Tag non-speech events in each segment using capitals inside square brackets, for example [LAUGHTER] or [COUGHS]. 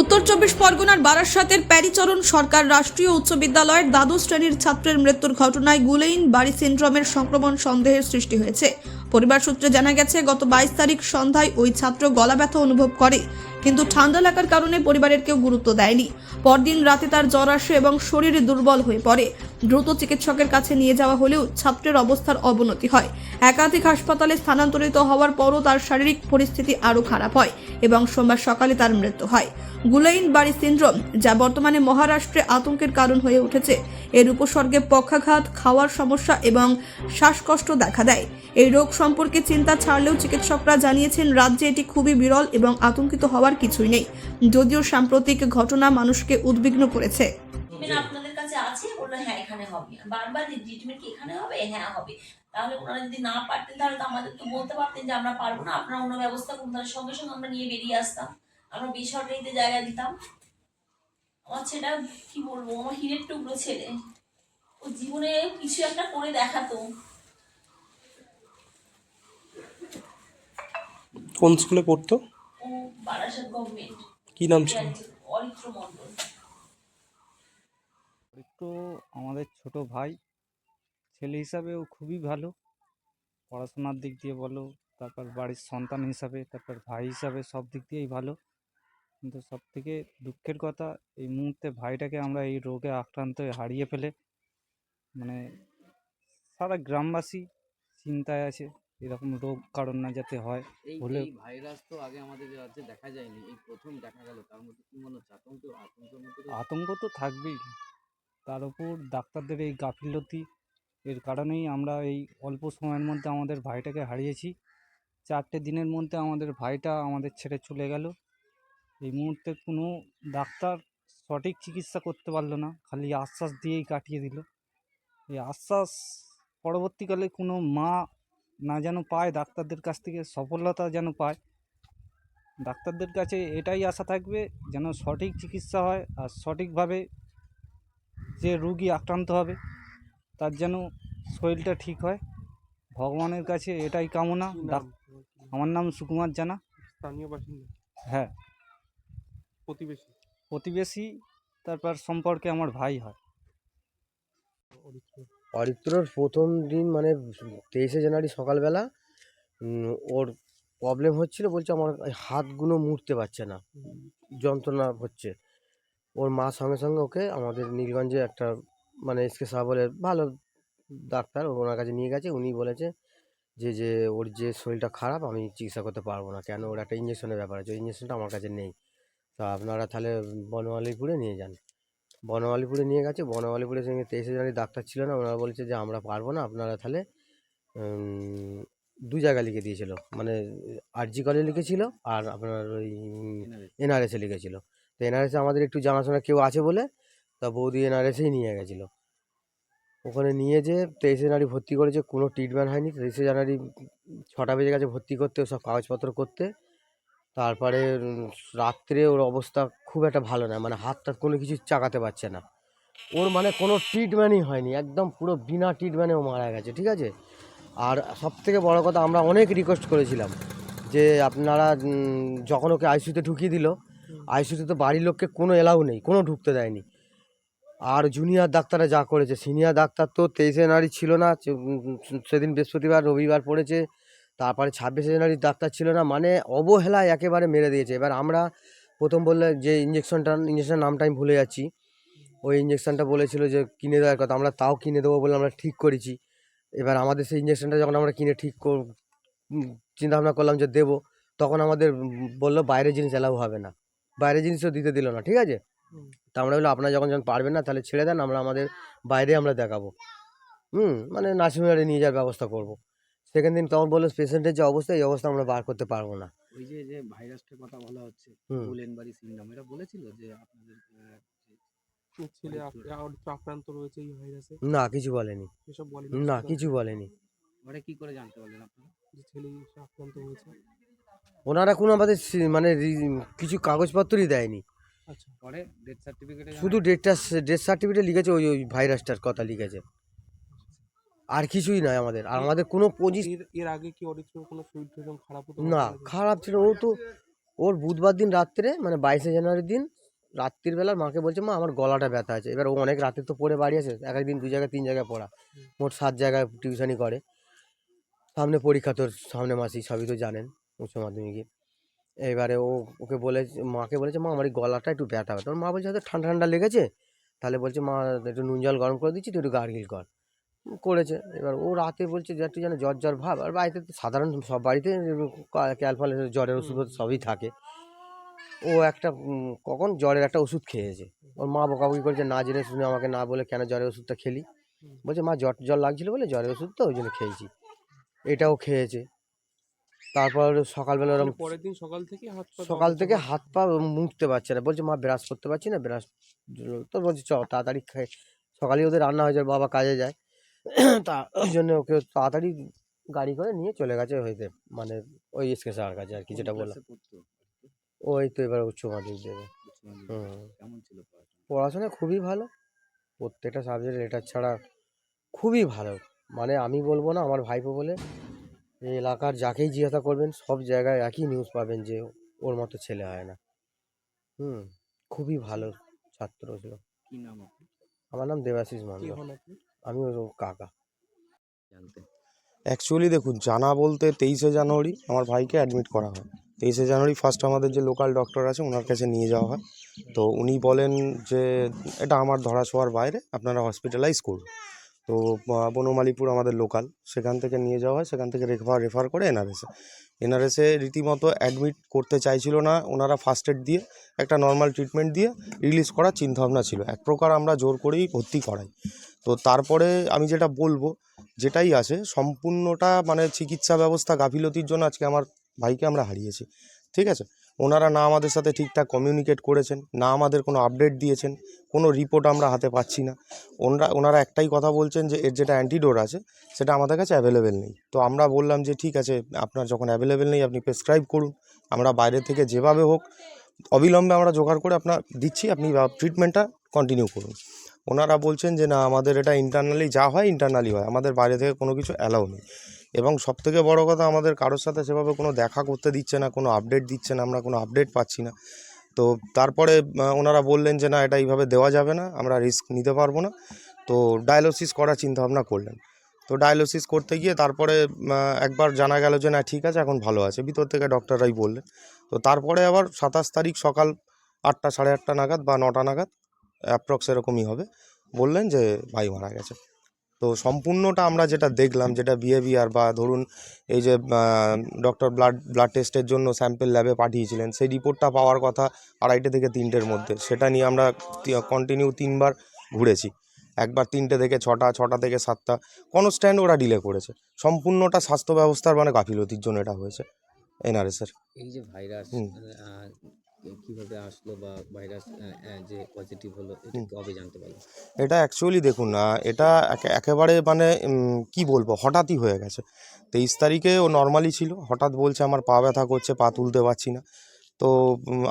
উত্তর চব্বিশ পরগনার বারাসাতের প্যারিচরণ সরকার রাষ্ট্রীয় উচ্চ বিদ্যালয়ের দ্বাদশ শ্রেণির ছাত্রের মৃত্যুর ঘটনায় গুলেইন বাড়ি সিন্ড্রোমের সংক্রমণ সন্দেহের সৃষ্টি হয়েছে। পরিবার সূত্রে জানা গেছে, গত বাইশ তারিখ সন্ধ্যায় ওই ছাত্র গলা ব্যথা অনুভব করে। কিন্তু ঠান্ডা লাগার কারণে পরিবারের কেউ গুরুত্ব দেয়নি। পরদিন রাতে তার জ্বর আসে এবং শরীর দুর্বল হয়ে পড়ে। দ্রুত চিকিৎসকের কাছে নিয়ে যাওয়া হলেও ছাত্রের অবস্থার অবনতি হয়। একাধিক হাসপাতালে স্থানান্তরিত হওয়ার পরও তার শারীরিক পরিস্থিতি আরও খারাপ হয় এবং সোমবার সকালে তার মৃত্যু হয়। গুলাইন বাড়ি সিন্ড্রোম, যা বর্তমানে মহারাষ্ট্রে আতঙ্কের কারণ হয়ে উঠেছে। এর উপসর্গে পক্ষাঘাত, খাওয়ার সমস্যা এবং শ্বাসকষ্ট দেখা দেয়। এই রোগ সম্পর্কে চিন্তা ছাড়লেও চিকিৎসকরা জানিয়েছেন, রাজ্যে এটি খুবই বিরল এবং আতঙ্কিত হওয়ার কিছুই নেই। যদিও সাম্প্রতিক ঘটনা মানুষকে উদ্বিগ্ন করেছে। আপনাদের কাছে আছে? বলল হ্যাঁ এখানে হবে। বারবার ট্রিটমেন্ট কি এখানে হবে? হ্যাঁ হবে। তাহলে ওনারা যদি না পারতেন তাহলে তো আমাদের তো বলতে পারতেন যে আমরা পারব না। আপনারা অন্য ব্যবস্থা করুন তাহলে সঙ্গে সঙ্গে আমরা নিয়ে বেরিয়ে আসতাম। আমরা বেসরকারিতে জায়গা দিতাম। আমার ছেলেটা কি বলব? আমার হিরের টুকরো ছেলে। ও জীবনে কিছু একটা করে দেখাতো। কোন স্কুলে পড়তো? বারাসাত গভর্নমেন্ট কি নাম ছিল? অরিত্র মণ্ডল। একটু আমাদের ছোট ভাই ছেলে হিসাবে ও খুবই ভালো। পড়াশোনার দিক দিয়ে বলো তারপর বাড়ির সন্তান হিসাবে তারপর ভাই হিসাবে সব দিক দিয়েই ভালো। কিন্তু সব থেকে দুঃখের কথা এই মুহূর্তে ভাইটাকে আমরা এই রোগে আক্রান্ত হয়ে হারিয়ে ফেলে। মানে সারা গ্রামবাসী চিন্তায় আছে। এরকম রোগ কারণ না যাতে হয় এই ভাইরাস তো আগে আমাদের রাজ্যে দেখা যায়নি এই প্রথম দেখা গেল। তার মধ্যে কি মনে হচ্ছে আতঙ্ক আতঙ্কের মধ্যে আতঙ্ক তো থাকবেই। তার উপর ডাক্তারদের এই গাফিলতি এর কারণেই আমরা এই অল্প সময়ের মধ্যে আমাদের ভাইটাকে হারিয়েছি। চারটে দিনের মধ্যে আমাদের ভাইটা আমাদের ছেড়ে চলে গেল। এই মুহূর্তে কোনো ডাক্তার সঠিক চিকিৎসা করতে পারল না খালি আশ্বাস দিয়েই কাটিয়ে দিল। এই আশ্বাস পরবর্তীকালে কোনো মা না যেন পায় ডাক্তারদের কাছ থেকে সফলতা যেন পায়। ডাক্তারদের কাছে এটাই আশা থাকবে যেন সঠিক চিকিৎসা হয় আর সঠিকভাবে যে রুগী আক্রান্ত হবে তার যেন শরীরটা ঠিক হয়। ভগবানের কাছে এটাই কামনা। আমার নাম সুকুমার জানা। স্থানীয় বাসিন্দা? হ্যাঁ। প্রতিবেশী? প্রতিবেশী তারপর সম্পর্কে আমার ভাই হয়। অরিত্রর প্রথম দিন মানে তেইশে জানুয়ারি সকালবেলা ওর প্রবলেম হচ্ছিল, বলছে আমার হাতগুলো মুড়তে পারছে না, যন্ত্রণা হচ্ছে। ওর মা সঙ্গে সঙ্গে ওকে আমাদের নীলগঞ্জে একটা মানে এসকে সাহা বলে ভালো ডাক্তার ওনার কাছে নিয়ে গেছে, উনি বলেছে যে যে ওর যে শরীরটা খারাপ, আমি চিকিৎসা করতে পারব না, কেন? ওর একটা ইঞ্জেকশনের ব্যাপার আছে, ওই ইঞ্জেকশনটা আমার কাছে নেই। তা আপনারা তাহলে বনমালীপুরে নিয়ে যান। বনমালীপুরে নিয়ে গেছে। বনমালীপুরে সঙ্গে তেইশে জানুয়ারি ডাক্তার ছিল না, ওনারা বলেছে যে আমরা পারব না, আপনারা তাহলে দু জায়গায় লিখে দিয়েছিল। মানে আরজি কলে লিখেছিল আর আপনার ওই এনআরএসে লিখেছিল। তো এনআরএসে আমাদের একটু জানাশোনা কেউ আছে বলে, তা বৌদি এনআরএসেই নিয়ে গেছিল। ওখানে নিয়ে যে তেইশে জানুয়ারি ভর্তি করেছে, কোনো ট্রিটমেন্ট হয়নি। তেইশে জানুয়ারি ছটা বেজে গেছে ভর্তি করতে, সব কাগজপত্র করতে। তারপরে রাত্রে ওর অবস্থা খুব একটা ভালো না মানে হাত হাতটা কোনো কিছু চাকাতে পারছে না। ওর মানে কোনো ট্রিটমেন্টই হয়নি, একদম পুরো বিনা ট্রিটমেন্টে ও মারা গেছে, ঠিক আছে? আর সব থেকে বড় কথা, আমরা অনেক রিকোয়েস্ট করেছিলাম যে আপনারা যখন ওকে আইসিউতে ঢুকিয়ে দিল আইসিউতে তো বাড়ির লোককে কোনো এলাও নেই, কোনো ঢুকতে দেয়নি। আর জুনিয়র ডাক্তাররা যা করেছে সিনিয়র ডাক্তার তো তেইশে জানুয়ারি ছিল না সেদিন বৃহস্পতিবার, রবিবার পড়েছে, তারপরে ছাব্বিশে জানুয়ারি ডাক্তার ছিল না মানে অবহেলায় একেবারে মেরে দিয়েছে। এবার আমরা প্রথম বললে যে ইঞ্জেকশনটা ইঞ্জেকশনের নামটা আমি ভুলে যাচ্ছি। ওই ইঞ্জেকশনটা বলেছিল যে কিনে দেওয়ার কথা আমরা তাও কিনে দেবো বলে আমরা ঠিক করেছি। এবার আমাদের সেই ইঞ্জেকশনটা যখন আমরা কিনে ঠিক চিন্তা ভাবনা করলাম যে দেবো তখন আমাদের বলল বাইরের জিনিস এলাও হবে না। বাইরের জিনিসও দিতে দিল না ঠিক আছে? তা আমরা বলল আপনারা যখন যখন পারবেন না তাহলে ছেড়ে দেন আমরা আমাদের বাইরে আমরা দেখাবো। হুম মানে নার্সিংহোমে নিয়ে যাওয়ার ব্যবস্থা করব। সেকেন্ড দিন তখন বলল পেশেন্টের যে অবস্থা এই অবস্থা আমরা বার করতে পারব না। ওই যে যে ভাইরাসটার কথা বলা হচ্ছে হুম। গুলেনবাড়ি সিন্ড্রোম এটা বলেছিল যে আপনাদের ছেলে। আক- আক্রান্ত রয়েছে এই ভাইরাসে? না কিছু বলেনি। এসব বলে না কিছু বলেনি। ওরা কি করে জানতে পারলেন আপনারা? যে ছেলে আক্রান্ত হয়েছে। ওনারা কোনো আমাদের মানে কিছু কাগজপত্রই দেয়নি। আচ্ছা। পরে ডেথ সার্টিফিকেটে শুধু ডেটটা ডেথ সার্টিফিকেট লিখেছে ওই ওই ভাইরাসটার কথা লিখেছে। আর কিছুই নয় আমাদের। আর আমাদের কোনো পঁচিশ এর আগে কি অরিত্র কোনো শরীর খারাপ হতো? না খারাপ ছিল। ও তো ওর বুধবার দিন রাত্রে মানে বাইশে জানুয়ারির দিন রাত্রির বেলা মাকে বলছে মা আমার গলাটা ব্যথা আছে। এবার ও অনেক রাতে তো পড়ে বাড়ি আছে এক একদিন দুই জায়গায় তিন জায়গায় পড়া। মোট সাত জায়গায় টিউশনি করে। সামনে পরীক্ষা তোর সামনে মাসি সবই তো জানেন উচ্চ মাধ্যমিকে। এবারে ও ওকে বলে মাকে বলেছে মা আমার এই গলাটা একটু ব্যথা তোর মা বলছে হয়তো ঠান্ডা ঠান্ডা লেগেছে? তাহলে বলছে মা একটু নুন জল গরম করে দিচ্ছি তুই একটু গার্গিল কর। করেছে। এবার ও রাতে বলছে যে একটু যেন জ্বর জ্বর ভাব। আর বাড়িতে তো সাধারণ সব বাড়িতে ক্যালফল জ্বরের ওষুধ সবই থাকে। ও একটা কখন জ্বরের একটা ওষুধ খেয়েছে। ওর মা বকাবকি করেছে না জেনে শুনে আমাকে না বলে কেন জ্বরের ওষুধটা খেলি? বলছে মা জ্বর জ্বর লাগছিল বলে জ্বরের ওষুধ তো ওই জন্য খেয়েছি। এটাও খেয়েছে। তারপর সকালবেলা ওরম মানে পরের দিন সকাল থেকে হাত পা সকাল থেকে হাত পা মুছতে পারছে না। বলছে মা ব্রাশ করতে পারছি না ব্রাশ তো বলছে চ তাড়াতাড়ি খাই সকালে ওদের রান্না হয়ে যায় বাবা কাজে যায়। [COUGHS] তা ওই জন্য ওকে তাড়াতাড়ি গাড়ি করে নিয়ে চলে গেছে হইতে মানে ওই এসকে স্যার কাছে আর কি যেটা বললাম। ওই তো এবার উচ্চ মাধ্যমিক দেবে। পড়াশোনা? খুবই ভালো। প্রত্যেকটা সাবজেক্ট লেটার ছাড়া খুবই ভালো। মানে আমি বলব না আমার ভাইপো বলে এই এলাকার যাকেই জিজ্ঞাসা করবেন সব জায়গায় একই নিউজ পাবেন যে ওর মতো ছেলে হয় না। হুম খুবই ভালো ছাত্র ছিল। কি নাম আমার নাম দেবাশিস মন্ডল আমি ওর কাকা। অ্যাকচুয়ালি দেখুন জানা বলতে তেইশে জানুয়ারি আমার ভাইকে অ্যাডমিট করা হয়। তেইশে জানুয়ারি ফার্স্ট আমাদের যে লোকাল ডক্টর আছে ওনার কাছে নিয়ে যাওয়া হয়। তো উনি বলেন যে এটা আমার ধরা ছোঁয়ার বাইরে আপনারা হসপিটালাইজ করুন। তো বনমালীপুর আমাদের লোকাল সেখান থেকে নিয়ে যাওয়া হয়, সেখান থেকে রেফার রেফার করে এনআরএসে এনআরএসে রীতিমতো অ্যাডমিট করতে চাইছিল না, ওনারা ফার্স্ট এড দিয়ে, একটা নর্মাল ট্রিটমেন্ট দিয়ে রিলিজ করার চিন্তাভাবনা ছিল। এক প্রকার আমরা জোর করেই ভর্তি করাই। তো তারপরে আমি যেটা বলব, যেটাই আছে, সম্পূর্ণটা মানে চিকিৎসা ব্যবস্থা গাফিলতির জন্য আজকে আমার ভাইকে আমরা হারিয়েছি। ঠিক আছে? ওনারা না আমাদের সাথে ঠিকঠাক কমিউনিকেট করেছেন, না আমাদের কোনো আপডেট দিয়েছেন, কোনো রিপোর্ট আমরা হাতে পাচ্ছি না। ওনারা ওনারা একটাই কথা বলছেন যে এর যেটা অ্যান্টিডোর আছে, সেটা আমাদের কাছে অ্যাভেলেবেল নেই। তো আমরা বললাম যে ঠিক আছে, আপনার যখন অ্যাভেলেবেল নেই, আপনি প্রেসক্রাইব করুন। আমরা বাইরে থেকে যেভাবে হোক, অবিলম্বে আমরা জোগাড় করে আপনার, দিচ্ছি, আপনি ট্রিটমেন্টটা কন্টিনিউ করুন। ওনারা বলছেন যে না, আমাদের এটা ইন্টারনালি যা হয় ইন্টারনালি হয়। আমাদের বাইরে থেকে কোনো কিছু অ্যালাউ নেই। এবং সবথেকে বড় কথা আমাদের কারোর সাথে সেভাবে কোনো দেখা করতে দিচ্ছে না, কোনো আপডেট দিচ্ছে না, আমরা কোনো আপডেট পাচ্ছি না। তো তারপরে ওনারা বললেন যে, না, এটা এইভাবে দেওয়া যাবে না, আমরা রিস্ক নিতে পারব না। তো ডায়ালিসিস করার চিন্তাভাবনা করলেন। তো ডায়ালিসিস করতে গিয়ে তারপরে একবার জানা গেল যে, না, ঠিক আছে, এখন ভালো আছে। ভিতর থেকে ডক্টররাই বললেন। তো তারপরে আবার সাতাশ তারিখ সকাল আটটা, সাড়ে আটটা নাগাদ বা নটা নাগাদ অ্যাপ্রক্স এরকমই হবে, বললেন যে, ভাই, মারা গেছে। তো সম্পূর্ণটা আমরা যেটা দেখলাম যেটা বিহেভিয়ার বা ধরুন এই যে ডক্টর ব্লাড ব্লাড টেস্টের জন্য স্যাম্পেল ল্যাবে পাঠিয়েছিলেন সেই রিপোর্টটা পাওয়ার কথা আড়াইটে থেকে তিনটের মধ্যে। সেটা নিয়ে আমরা কন্টিনিউ তিনবার ঘুরেছি। একবার তিনটে থেকে ছটা ছটা থেকে সাতটা কোনো স্ট্যান্ড ওরা ডিলে করেছে। সম্পূর্ণটা স্বাস্থ্য ব্যবস্থার মানে গাফিলতির জন্য এটা হয়েছে এনআরএসের এই যে ভাইরাস। কীভাবে আসলো বা ভাইরাস যে পজিটিভ হলো এটা কবে জানতে পারল? এটা অ্যাকচুয়ালি দেখুন না এটা একে- একেবারে মানে কি বলব হঠাৎই হয়ে গেছে। তেইশ তারিখে ও নর্মালি ছিল হঠাৎ বলছে আমার পা ব্যথা করছে পা তুলতে পারছি না। তো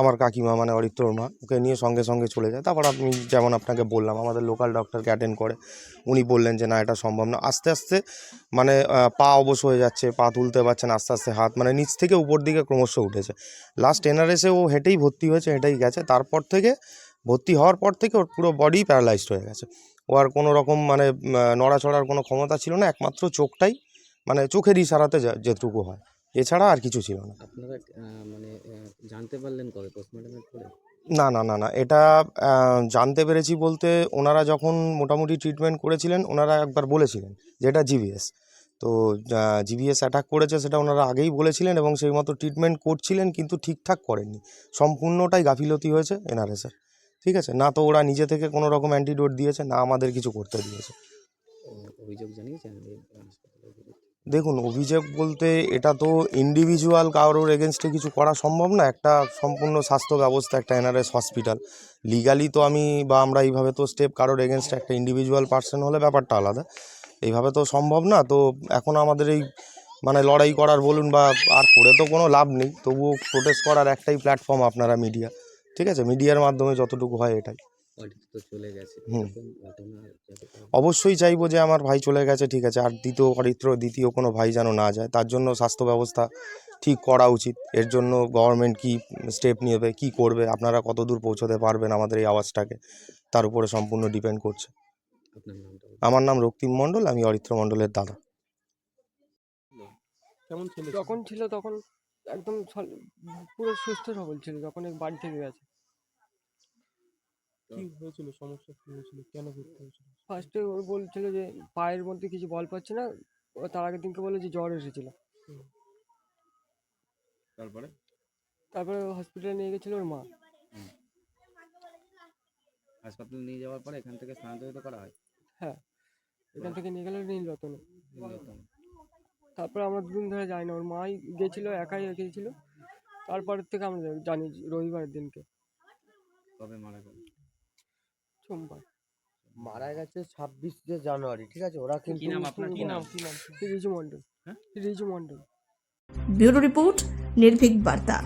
আমার কাকিমা মানে অরিত্রর মা, ওকে নিয়ে সঙ্গে সঙ্গে চলে যায়। তারপর আপনি যেমন আপনাকে বললাম, আমাদের লোকাল ডক্টরকে অ্যাটেন্ড করে, উনি বললেন যে, না, এটা সম্ভব না। আস্তে আস্তে মানে পা অবশ হয়ে যাচ্ছে, পা তুলতে পারছেন আস্তে আস্তে হাত মানে নিচ থেকে উপর দিকে ক্রমশ উঠেছে। লাস্ট এনআরএসে ও হেঁটেই ভর্তি হয়েছে, হেঁটেই গেছে। তারপর থেকে, ভর্তি হওয়ার পর থেকে ওর পুরো বডি প্যারালাইজড হয়ে গেছে। ও আর কোনো রকম মানে নড়াচড়ার কোনো ক্ষমতা ছিল না, একমাত্র চোখটাই মানে চোখের ইশারাতে যেটুকু হয়। এছাড়া আর কিছু ছিল না। আপনারা মানে জানতে পারলেন কবে পোস্টমর্টমের পরে? না না না না এটা জানতে পেরেছি বলতে ওনারা যখন মোটামুটি ট্রিটমেন্ট করেছিলেন ওনারা একবার বলেছিলেন যে এটা জিভিএস তো জিভিএস অ্যাটাক করেছে সেটা ওনারা আগেই বলেছিলেন এবং সেই মতো ট্রিটমেন্ট করছিলেন কিন্তু ঠিকঠাক করেননি। সম্পূর্ণটাই গাফিলতি হয়েছে এনআরএসের ঠিক আছে? না তো ওরা নিজে থেকে কোনো রকম অ্যান্টিডোট দিয়েছে না আমাদের কিছু করতে দিয়েছে। অভিযোগ জানিয়েছেন? দেখুন, অভিযোগ বলতে এটা তো ইন্ডিভিজুয়াল কারোর এগেনস্টে কিছু করা সম্ভব না। একটা সম্পূর্ণ স্বাস্থ্য ব্যবস্থা, একটা এনআরএস হসপিটাল লিগালি তো আমি বা আমরা এইভাবে তো স্টেপ কারোর এগেনস্টে একটা ইন্ডিভিজুয়াল পার্সন হলে ব্যাপারটা আলাদা। এইভাবে তো সম্ভব না। তো এখন আমাদের এই মানে লড়াই করার বলুন বা আর করে তো কোনো লাভ নেই। তবুও প্রোটেস্ট করার একটাই প্ল্যাটফর্ম আপনারা মিডিয়া ঠিক আছে? মিডিয়ার মাধ্যমে যতটুকু হয় এটাই। অবশ্যই চাইব যে আমার ভাই চলে গেছে ঠিক আছে। আর দ্বিতীয় অরিত্র দ্বিতীয় কোনো ভাই যেন না যায় তার জন্য স্বাস্থ্য ব্যবস্থা ঠিক করা উচিত। এর জন্য গভর্নমেন্ট কি স্টেপ নেবে কি করবে আপনারা কত দূর পৌঁছতে পারবেন আমাদের এই আওয়াজটাকে? তার উপরে সম্পূর্ণ ডিপেন্ড করছে। আমার নাম রক্তিম মণ্ডল আমি অরিত্র মণ্ডলের দাদা। কেমন ছিল? যখন ছিল? তখন একদম পুরো সুস্থ সবল ছিল যখন বাড়ি থেকে গেছে। কি হয়েছিল? সমস্যা কি হয়েছিল? কেন ভর্তি হয়েছিল? ফার্স্টে ও বলছিল যে পায়ের মধ্যে কিছু বল পাচ্ছে না ও তার আগের দিনকে বলে যে জ্বর এসেছিল। তারপরে? তারপরে হসপিটালে নিয়ে গেছিল ওর মা। হাসপাতালে নিয়ে যাওয়ার পরে এখান থেকে স্থানান্তরিত করা হয়? হ্যাঁ। এখান থেকে নিয়ে গেল নীলরতনে। নীলরতন। তারপরে আমরা দুদিন ধরে যাই না ওর মাই গেছিল একাই গেছিল তারপরের থেকে আমরা জানি যে রবিবারের দিনকে। কবে মারা গেল? সোমবার। মারা গেছে ছাব্বিশে জানুয়ারি ঠিক আছে? ওরা কিন্তু কি নাম আপনার? কি নাম? রিজু মণ্ডল। হ্যাঁ? রিজু মণ্ডল। Bureau report Nirbhik Barta.